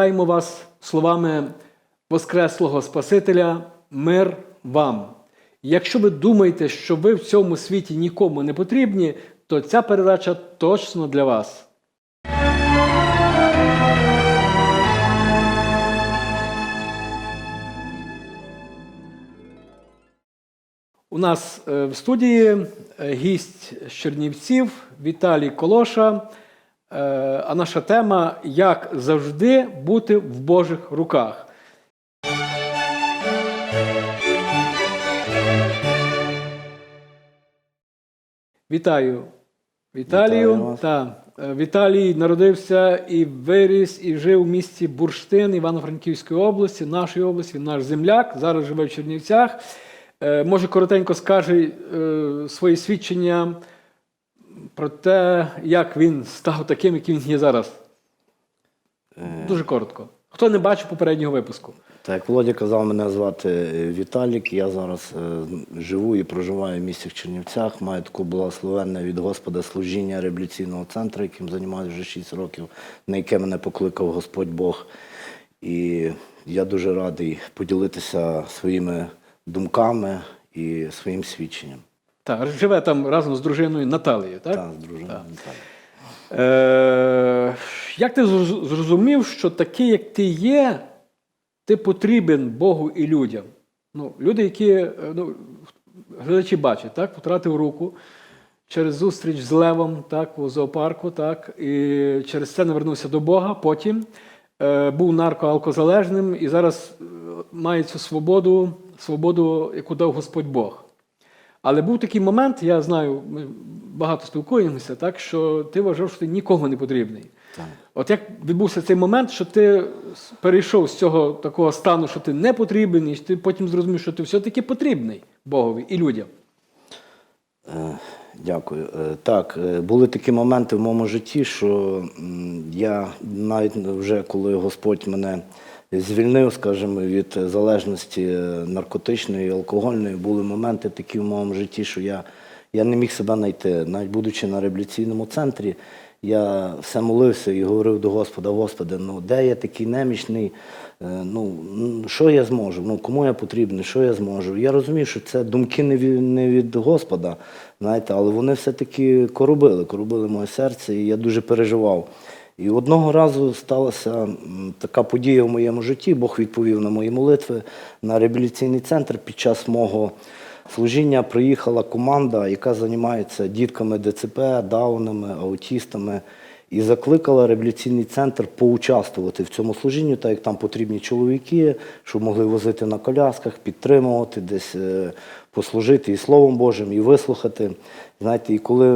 Вітаємо вас словами Воскреслого Спасителя, мир вам. Якщо ви думаєте, що ви в цьому світі нікому не потрібні, то ця передача точно для вас. У нас е, в студії е, гість з Чернівців Віталій Колоша. Е, А наша тема як завжди бути в Божих руках. Вітаю Віталію. Вітаю. Та, е, Віталій народився і виріс, і жив у місті Бурштин Івано-Франківської області, нашої області, він наш земляк, зараз живе в Чернівцях. Е, Може, коротенько скаже свої свідчення про те, як він став таким, яким він є зараз. Дуже коротко. Хто не бачив попереднього випуску? Так, як Володя казав, мене звати е, Віталік. Я зараз е, живу і проживаю в місті в Чернівцях. Маю таку благословенне від Господа служіння реабілітаційного центру, яким займаюся вже 6 років, на яке мене покликав Господь Бог. І я дуже радий поділитися своїми думками і своїм свідченням. Так, живе там разом з дружиною Наталією, так? Так, з дружиною. Так. Е, як ти зрозумів, що такий, як ти є, ти потрібен Богу і людям? Ну, люди, які е, ну, глядачі бачать, так, втратив руку через зустріч з Левом так, у зоопарку, так, і через це не вернувся до Бога. Потім е, був наркоалкозалежним і зараз е, має цю свободу, свободу, яку дав Господь Бог. Але був такий момент, я знаю, ми багато спілкуємося, так, що ти вважав, що ти нікому не потрібний. Так. От як відбувся цей момент, що ти перейшов з цього такого стану, що ти не потрібен, і ти потім зрозумів, що ти все-таки потрібний Богові і людям. Е, Дякую. Е, Так, е, були такі моменти в моєму житті, що я навіть вже коли Господь мене звільнив, скажімо, від залежності е, наркотичної і алкогольної, були моменти такі в моєму житті, що я, я не міг себе знайти. Навіть будучи на реабілітаційному центрі, я все молився і говорив до Господа, Господи, ну де я такий немічний, Е, ну що я зможу, ну кому я потрібний, що я зможу. Я розумію, що це думки не від, не від Господа, знаєте, але вони все-таки коробили, коробили моє серце, і я дуже переживав. І одного разу сталася така подія в моєму житті. Бог відповів на мої молитви на реабілітаційний центр під час мого служіння приїхала команда, яка займається дітками ДЦП, даунами, аутістами, і закликала реабілітаційний центр поучаствувати в цьому служінні, так як там потрібні чоловіки, щоб могли возити на колясках, підтримувати, десь е, послужити і Словом Божим, і вислухати. Знаєте, і коли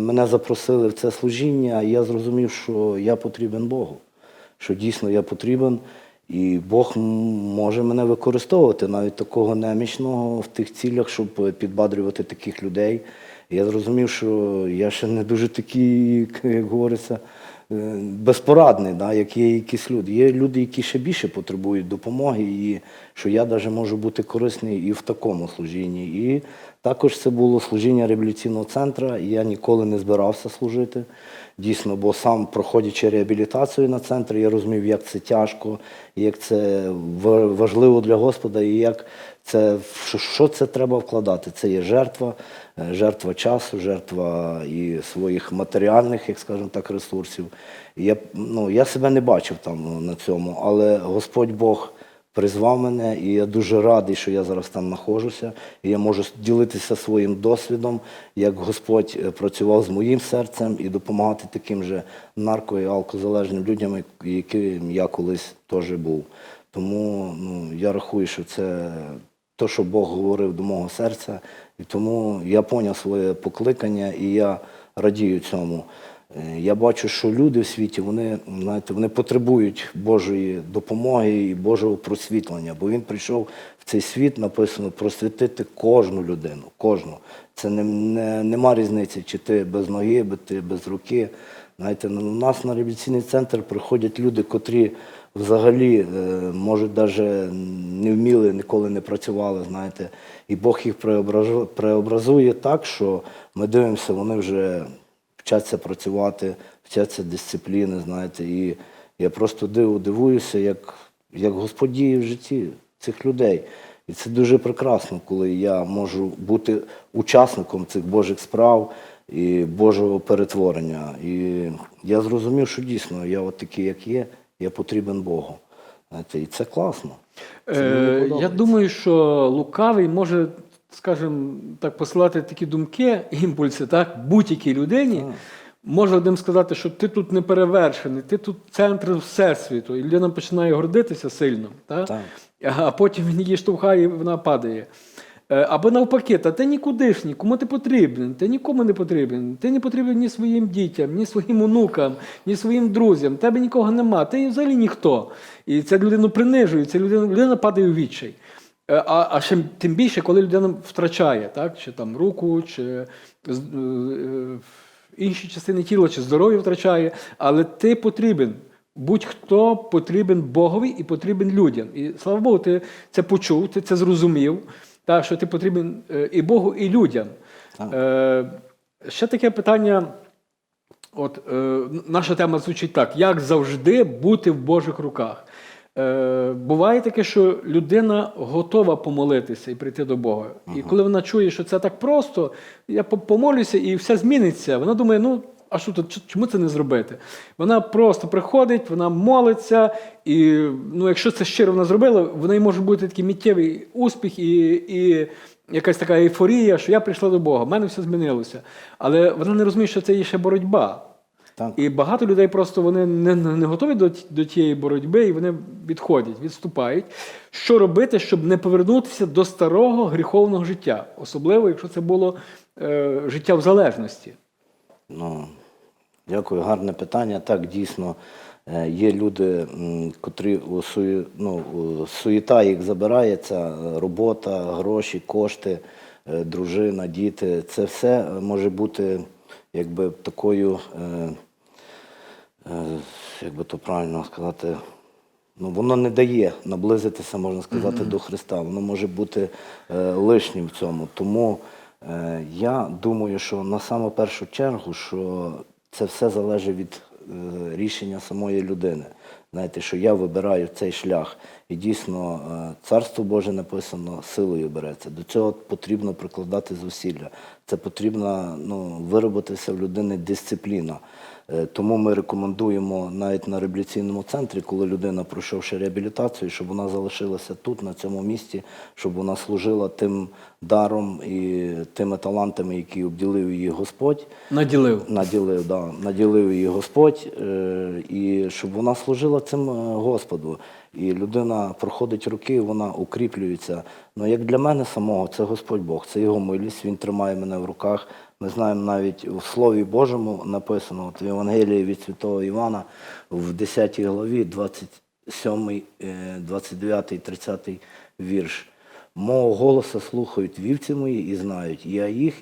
мене запросили в це служіння, я зрозумів, що я потрібен Богу, що дійсно я потрібен. І Бог може мене використовувати навіть такого немічного в тих цілях, щоб підбадрювати таких людей. Я зрозумів, що я ще не дуже такий, як- говориться, безпорадний, да, як є якісь люди. Є люди, які ще більше потребують допомоги, і що я навіть можу бути корисний і в такому служінні. І також це було служіння реабілітаційного центру. Я ніколи не збирався служити. Дійсно, бо сам проходячи реабілітацію на центрі, я розумів, як це тяжко, як це важливо для Господа, і як це що- це треба вкладати. Це є жертва, е, жертва часу, жертва і своїх матеріальних, як скажемо так, ресурсів. Я, ну, я себе не бачив там на цьому, але Господь Бог призвав мене, і я дуже радий, що я зараз там знаходжуся. І я можу ділитися своїм досвідом, як Господь е, працював з моїм серцем і допомагати таким же нарко- і алкозалежним людям, яким я колись теж був. Тому ну, я рахую, що це те, що Бог говорив до мого серця, і тому я поняв своє покликання і я радію цьому. Е, Я бачу, що люди в світі вони, знаєте, вони потребують Божої допомоги і Божого просвітлення, бо він прийшов в цей світ, написано, просвітити кожну людину, кожну. Це не, не, нема різниці, чи ти без ноги, чи ти без руки. Знаєте, ну, у нас на реабілітаційний центр приходять люди, котрі взагалі, е, може, навіть не вміли, ніколи не працювали, знаєте, і Бог їх преобразує так, що ми дивимося, вони вже вчаться працювати, вчаться дисципліни, знаєте, і Я просто диву, дивуюся, як, як Господь діє в житті цих людей. І це дуже прекрасно, коли я можу бути учасником цих Божих справ і Божого перетворення. І я зрозумів, що дійсно я от такий, як є, я потрібен Богу. Знаєте, і це класно. Це Е, я думаю, що лукавий може, скажімо, так, посилати такі думки, імпульси, так, будь-якій людині. Так. Може одним сказати, що ти тут не перевершений, ти тут центр всесвіту, і людина починає гордитися сильно, так? Так. а потім він її штовхає і вона падає. Е, Або навпаки, та ти нікудишній, кому ти потрібен? Ти нікому не потрібен. Ти не потрібен ні своїм дітям, ні своїм онукам, ні своїм друзям. Тебе нікого нема, ти взагалі ніхто. І ця людину принижує, ця людина, людина падає у відчай. Е, А, а ще тим більше, коли людина втрачає, так? чи там руку, чи е, е, інші частини тіла, чи здоров'я втрачає, але ти потрібен. Будь-хто потрібен Богові і потрібен людям. І слава Богу, ти це почув, ти це зрозумів, так, що ти потрібен і Богу, і людям. Е, ще таке питання. От е, наша тема звучить так: як завжди бути в Божих руках. Е, буває таке, що людина готова помолитися і прийти до Бога. І коли вона чує, що це так просто, я помолюся і все зміниться. Вона думає, ну. А що тут, чому це не зробити? Вона просто приходить, вона молиться, і ну, якщо це щиро вона зробила, в неї може бути такий миттєвий успіх і, і якась така ейфорія, що я прийшла до Бога, в мене все змінилося. Але вона не розуміє, що це є ще боротьба. Так. І багато людей просто вони не, не готові до, до тієї боротьби, і вони відходять, відступають. Що робити, щоб не повернутися до старого гріховного життя, особливо якщо це було е, життя в залежності. Ну, дякую, гарне питання. Так, дійсно, е, є люди, котрі ну, у суєта їх забирає, ця е, робота, гроші, кошти, е, дружина, діти. Це все може бути якби такою, е, як би то правильно сказати, Ну, воно не дає наблизитися, можна сказати, до Христа. Воно може бути е, лишнім в цьому. Тому е, я думаю, що на саму першу чергу, що це все залежить від е, рішення самої людини. Знаєте, що я вибираю цей шлях. І дійсно, е, царство Боже написано силою береться. До цього потрібно прикладати зусилля. Це потрібно ну, виробитися в людини дисципліна. Е, Тому ми рекомендуємо навіть на реабілітаційному центрі, коли людина, пройшовши реабілітацію, щоб вона залишилася тут, на цьому місці, щоб вона служила тим даром і тими талантами, які обділив її Господь, Наділив. наділив, да, наділив її Господь, е, і щоб вона служила цим е, Господу. І людина проходить роки, вона укріплюється. Ну як для мене самого, це Господь Бог, це його милість, він тримає мене в руках. Ми знаємо навіть у Слові Божому написано, от в Євангелії від Святого Івана в 10 главі, 27, е, 29, 30 вірш. Мого голоса слухають вівці мої і знають, я їх,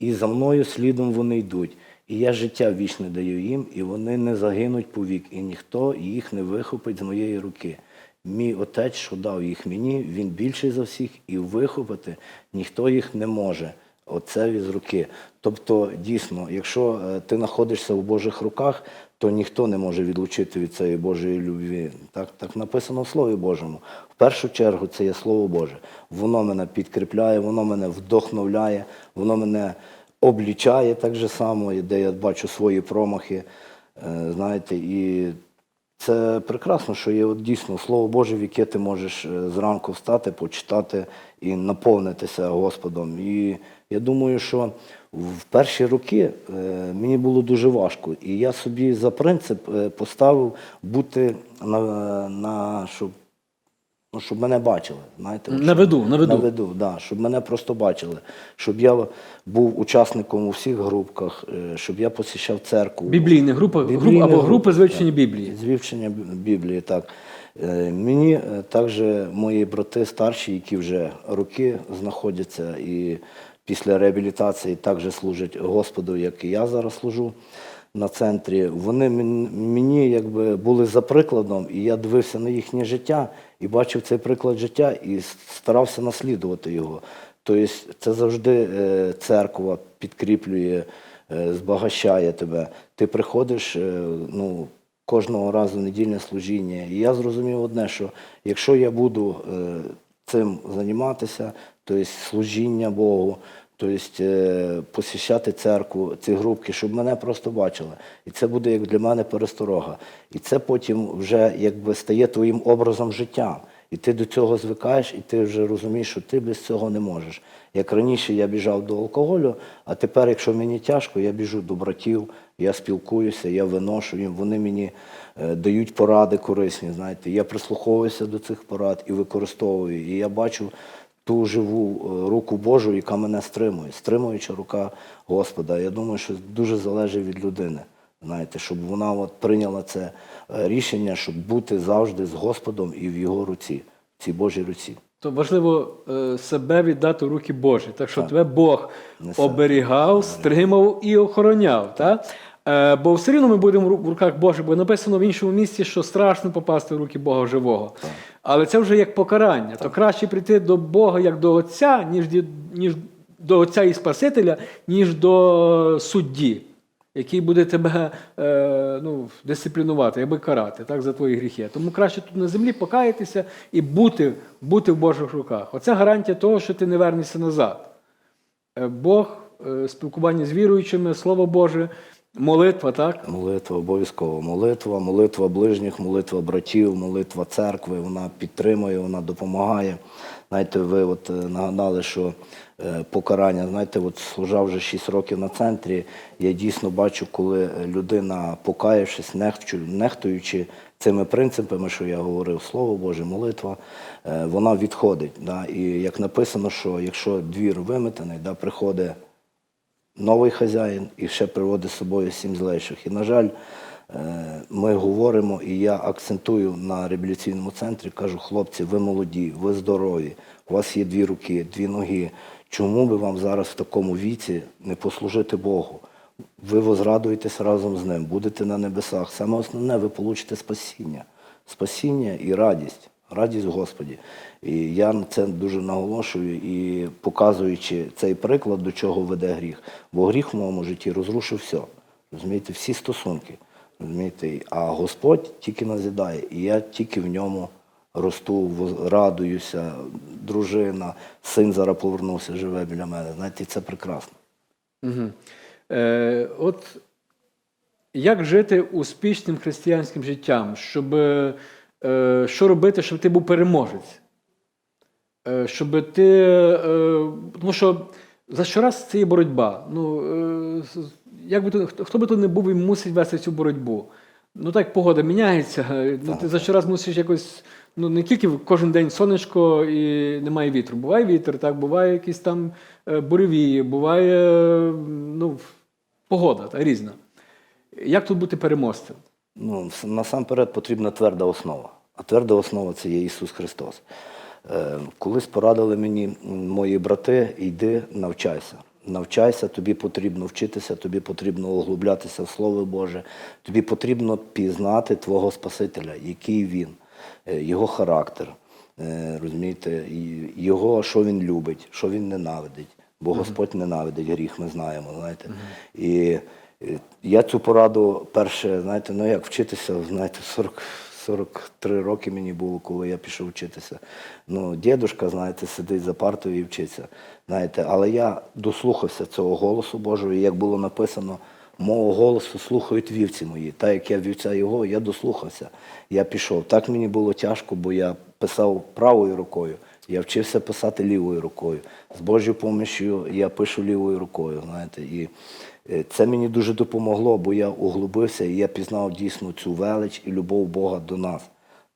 і за мною слідом вони йдуть. І я життя вічне даю їм, і вони не загинуть повік, і ніхто їх не вихопить з моєї руки. Мій отець, що дав їх мені, він більший за всіх, і вихопити ніхто їх не може. Отцеві з руки. Тобто, дійсно, якщо е, ти знаходишся в Божих руках, то ніхто не може відлучити від цієї Божої любві. Так, так написано в Слові Божому. В першу чергу це є Слово Боже. Воно мене підкріпляє, воно мене вдохновляє, воно мене облічає так же само, де я бачу свої промахи. Е, Знаєте, і це прекрасно, що є от дійсно Слово Боже, в яке ти можеш е, зранку встати, почитати і наповнитися Господом. І я думаю, що в перші роки е, мені було дуже важко. І я собі за принцип е, поставив бути на, на щоб, ну, щоб мене бачили. Знаєте, На виду, на виду. На виду, да, щоб мене просто бачили, щоб я був учасником у всіх групках, е, щоб я посіщав церкву. Біблійні групи, груп, або групи, групи з вивчення. Біблії. З вивчення Біблії, так. Е, Мені е, також мої брати старші, які вже роки знаходяться і після реабілітації також служать Господу, як і я зараз служу на центрі. Вони мені якби були за прикладом, і я дивився на їхнє життя і бачив цей приклад життя і старався наслідувати його. Тобто це завжди е, церква підкріплює, е, збагащає тебе. Ти приходиш, е, ну, кожного разу недільне служіння. І я зрозумів одне, що якщо я буду цим займатися, тобто служіння Богу, тобто посіщати церкву, ці групки, щоб мене просто бачили. І це буде як для мене пересторога. І це потім вже якби стає твоїм образом життя. І ти до цього звикаєш, і ти вже розумієш, що ти без цього не можеш. Як раніше я біжав до алкоголю, а тепер, якщо мені тяжко, я біжу до братів, я спілкуюся, я виношу їм, вони мені е, дають поради корисні. Знаєте, я прислуховуюся до цих порад і використовую. І я бачу ту живу е, руку Божу, яка мене стримує, стримуюча рука Господа. Я думаю, що дуже залежить від людини. Знаєте, щоб вона от прийняла це е, рішення, щоб бути завжди з Господом і в його руці, в цій Божій руці. То важливо е, себе віддати в руки Божі. Так що тебе Бог Несе. оберігав, стримав і охороняв. Та? Е, бо все рівно ми будемо в руках Божих, бо написано в іншому місці, що страшно попасти в руки Бога живого. Але це вже як покарання. То краще прийти до Бога як до Отця, ніж, ніж до Отця і Спасителя, ніж до судді, який буде тебе е, ну, дисциплінувати, аби карати так, за твої гріхи. Тому краще тут на землі покаятися і бути, бути в Божих руках. Оце гарантія того, що ти не вернешся назад. Е, Бог, е, спілкування з віруючими, Слово Боже, молитва, так? Молитва обов'язково. Молитва, молитва ближніх, молитва братів, молитва церкви. Вона підтримує, вона допомагає. Знаєте, ви от е, нагадали, що е, покарання, знаєте, от служав вже 6 років на центрі. Я дійсно бачу, коли людина, покаявшись, нехтуючи цими принципами, що я говорив, Слово Боже, молитва, е, вона відходить. Да? І як написано, що якщо двір виметений, да, приходить новий хазяїн і ще приводить з собою сім злейших. І, на жаль, е, ми говоримо, і я акцентую на реабілітаційному центрі, кажу, хлопці, ви молоді, ви здорові, у вас є дві руки, дві ноги. Чому би вам зараз в такому віці не послужити Богу? Ви возрадуєтесь разом з ним, будете на небесах. Саме основне, ви получите спасіння. Спасіння і радість. Радість Господі. І я на це дуже наголошую і показуючи цей приклад, до чого веде гріх. Бо гріх в моєму житті розрушив все. Розумієте, всі стосунки. Розумієте? А Господь тільки назидає, і я тільки в ньому росту, радуюся, дружина, син зараз повернувся, живе біля мене. Знаєте, це прекрасно. Угу. Е, от як жити успішним християнським життям, щоб, е, що робити, щоб ти був переможець? Е, щоб ти. Е, тому що за щораз це є боротьба. Ну, е, як би то, хто, хто би то не був, він мусить вести цю боротьбу. Ну так погода міняється. е, Ну, ти за щораз мусиш якось. Ну, не тільки кожен день сонечко і немає вітру. Буває вітер, так, буває якісь там е, буревії, буває е, ну, погода та, різна. Як тут бути переможцем? Ну, насамперед потрібна тверда основа. А тверда основа це є Ісус Христос. Е, колись порадили мені мої брати, йди, навчайся. Навчайся, тобі потрібно вчитися, тобі потрібно углублятися в Слово Боже, тобі потрібно пізнати Твого Спасителя, який він, е, його характер, е, розумієте, його, що він любить, що він ненавидить. Бо Господь ненавидить гріх, ми знаємо, знаєте. І я цю пораду перше, знаєте, ну як вчитися, знаєте, 40, 43 роки мені було, коли я пішов вчитися. Ну, дідушка, знаєте, сидить за партою і вчиться. Знаєте, але я дослухався цього голосу Божого, і як було написано, мого голосу слухають вівці мої. Так як я вівця його, я дослухався. Я пішов. Так мені було тяжко, бо я писав правою рукою. Я вчився писати лівою рукою. З Божою помощю я пишу лівою рукою. Знаєте, і це мені дуже допомогло, бо я углубився і я пізнав дійсно цю велич і любов Бога до нас.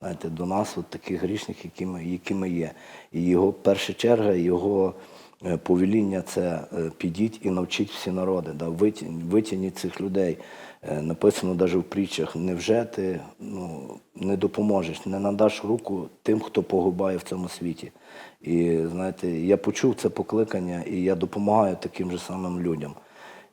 Знаєте, до нас, от таких грішних, які ми, які ми є. І його перша черга, його е, повеління це е, підіть і навчіть всі народи, да, витягніть, цих людей. Е, Написано навіть в притчах, невже ти ну, не допоможеш, не надаш руку тим, хто погибає в цьому світі. І знаєте, я почув це покликання, і я допомагаю таким же самим людям.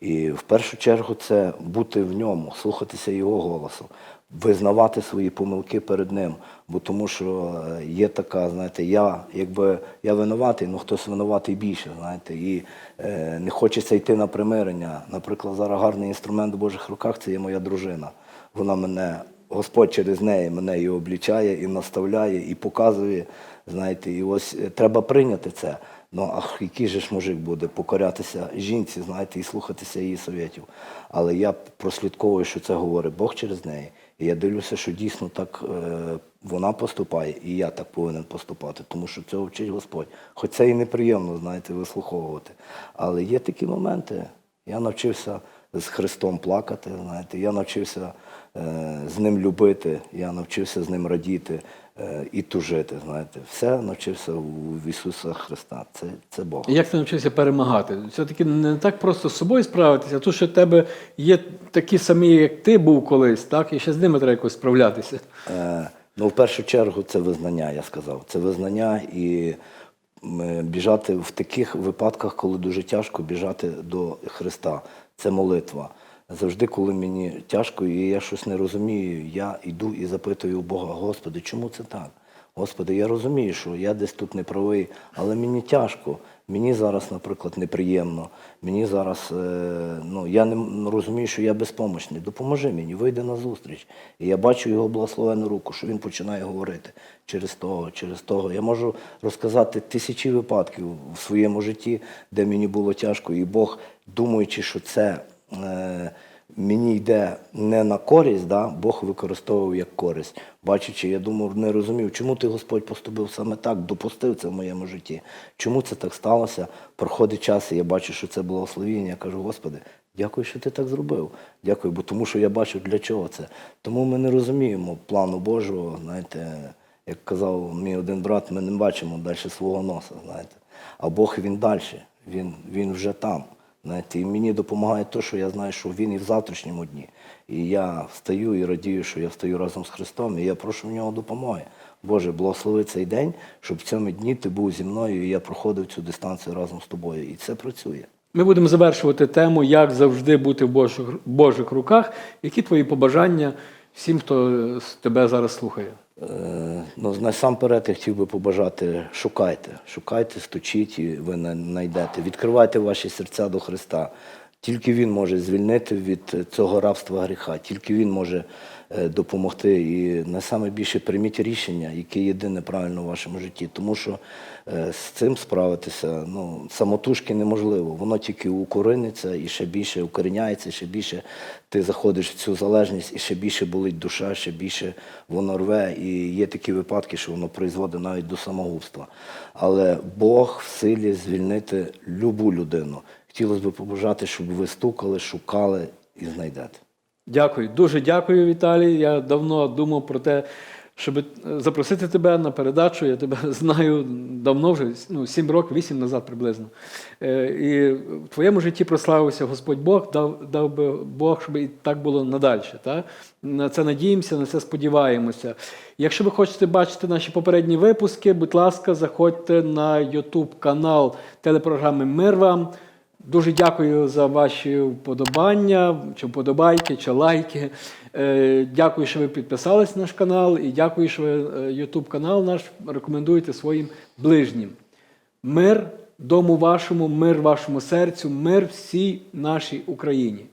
І в першу чергу це бути в ньому, слухатися його голосу, визнавати свої помилки перед ним. Бо тому що е, є така, знаєте, я якби я винуватий, ну хтось винуватий більше, знаєте, і е, не хочеться йти на примирення. Наприклад, зараз гарний інструмент в Божих руках це є моя дружина. Вона мене Господь через неї мене і облічає, і наставляє, і показує. Знаєте, і ось е, треба прийняти це. Ну, ах, який же ж мужик буде покорятися жінці, знаєте, і слухатися її совєтів. Але я прослідковую, що це говорить Бог через неї. І я дивлюся, що дійсно так е, вона поступає, і я так повинен поступати, тому що цього вчить Господь. Хоч це і неприємно, знаєте, вислуховувати. Але є такі моменти. Я навчився з Христом плакати, знаєте, я навчився е, з ним любити, я навчився з ним радіти і тужити. Знаєте, все навчився у Ісуса Христа. Це, це Бог. І Як ти навчився перемагати? Все-таки не так просто з собою справитися, а то, що в тебе є такі самі, як ти був колись, так? І ще з ними треба якось справлятися. Е, ну, в першу чергу, це визнання, я сказав. Це визнання і біжати в таких випадках, коли дуже тяжко біжати до Христа. Це молитва. Завжди, коли мені тяжко і я щось не розумію, я йду і запитую у Бога, Господи, чому це так? Господи, я розумію, що я десь тут не правий, але мені тяжко. Мені зараз, наприклад, неприємно. Мені зараз, е, ну, я не розумію, що я безпомощний. Допоможи мені, вийди на зустріч. І я бачу його благословену руку, що він починає говорити через того, через того. Я можу розказати тисячі випадків в своєму житті, де мені було тяжко, і Бог, думаючи, що це. Е, мені йде не на користь, да? Бог використовував як користь. Бачачи, я думав, не розумів, чому ти Господь поступив саме так, допустив це в моєму житті. Чому це так сталося? Проходить час, і я бачу, що це благословіння. Я кажу, Господи, дякую, що ти так зробив. Дякую, бо тому що я бачу, для чого це. Тому ми не розуміємо плану Божого, знаєте, як казав мій один брат, ми не бачимо далі свого носа, знаєте. А Бог він далі, він, він вже там. Знаєте, і мені допомагає те, що я знаю, що він і в завтрашньому дні. І я встаю і радію, що я встаю разом з Христом, і я прошу в нього допомоги. Боже, благослови цей день, щоб в цьому дні ти був зі мною, і я проходив цю дистанцію разом з тобою. І це працює. Ми будемо завершувати тему, як завжди бути в Божих, Божих руках. Які твої побажання всім, хто тебе зараз слухає? Е, Ну, насамперед я хотів би побажати, шукайте, шукайте, стучіть, і ви знайдете. Відкривайте ваші серця до Христа. Тільки Він може звільнити від е, цього рабства гріха, тільки Він може е, допомогти. І найбільше прийміть рішення, яке єдине правильно в вашому житті. Тому що е, з цим справитися ну, самотужки неможливо. Воно тільки укориниться і ще більше укоріняється, ще більше ти заходиш в цю залежність, і ще більше болить душа, ще більше воно рве. І є такі випадки, що воно призводить навіть до самогубства. Але Бог в силі звільнити любу людину. Хотілося б побажати, щоб ви стукали, шукали і знайдете. Дякую, дуже дякую, Віталій. Я давно думав про те, щоб е, запросити тебе на передачу. Я тебе знаю давно, вже ну, 7 років, 8 назад приблизно. Е, І в твоєму житті прославився Господь Бог, дав, дав би Бог, щоб і так було надальше. Так? На це надіємося, на це сподіваємося. Якщо ви хочете бачити наші попередні випуски, будь ласка, заходьте на YouTube канал телепрограми Мир вам. Дуже дякую за ваші вподобання, чи вподобайки, чи лайки. Е, Дякую, що ви підписались на наш канал, і дякую, що ви е, YouTube канал наш рекомендуєте своїм ближнім. Мир дому вашому, мир вашому серцю, мир всій нашій Україні.